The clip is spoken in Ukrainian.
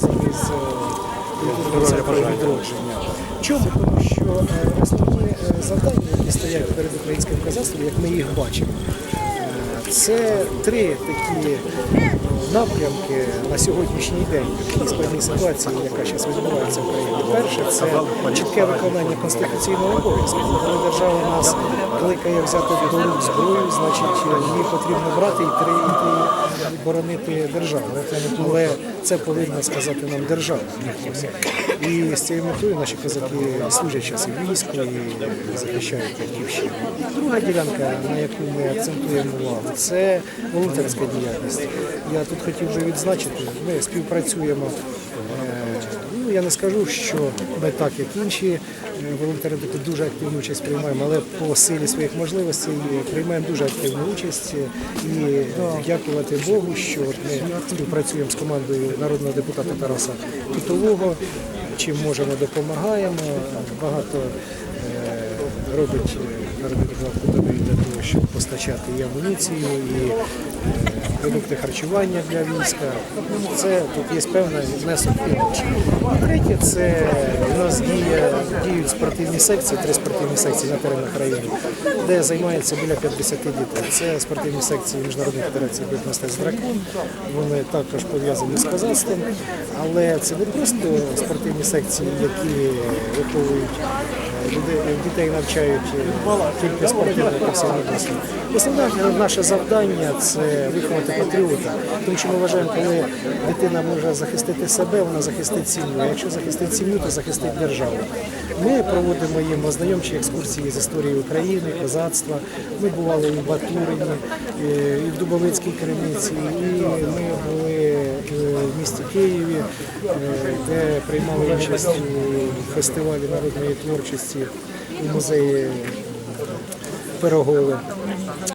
пов'язаний з е, відродження. Чому? Тому що е, основні е, завдання, які стоять перед українським казацтвом, як ми їх бачимо, це три такі е, напрямки на сьогоднішній день такій складній ситуації, яка зараз відбувається в Україні. Перше це чітке виконання конституційного обов'язку. Коли держава нас кликає взяти до рук зброю, значить її потрібно брати і три боронити державу. Але це повинна сказати нам держава. І з цією метою наші козаки служать час і війську і захищають батьківщину. Друга ділянка, на яку ми акцентуємо увагу, це волонтерська діяльність. Я тут хотів би відзначити, ми співпрацюємо. е, Ну, я не скажу, що ми так, як інші е, волонтери таку дуже активну участь приймаємо, але по силі своїх можливостей приймаємо дуже активну участь і дякувати Богу, що ми співпрацюємо з командою народного депутата Тараса Кутового. Чим можемо, допомагаємо. Багато е, робить народний депутат Кутовий для того, щоб постачати і амуніцію, і е, продукти харчування для війська. Це тут є певна внесок помочі. І третє, це у нас діє, діють спортивні секції, три спортивні секції на теренах району, де займається біля 50 дітей. Це спортивні секції Міжнародної федерації мистецтв дракон. Вони також пов'язані з козацтвом, але це не просто спортивні секції, які виховують дітей навчають е, тільки спортивної професійності. Основне наше завдання це виховати патріота, тому що ми вважаємо, коли дитина може захистити себе, вона захистить сім'ю. А якщо захистить сім'ю, то захистить державу. Ми проводимо їм ознайомчі екскурсії з історії України, козацтва. Ми бували і в Батурині, і в Дубовицькій Криниці, і ми були в місті Києві, е, де приймали участь у фестивалі народної творчості у музеї Пирогови.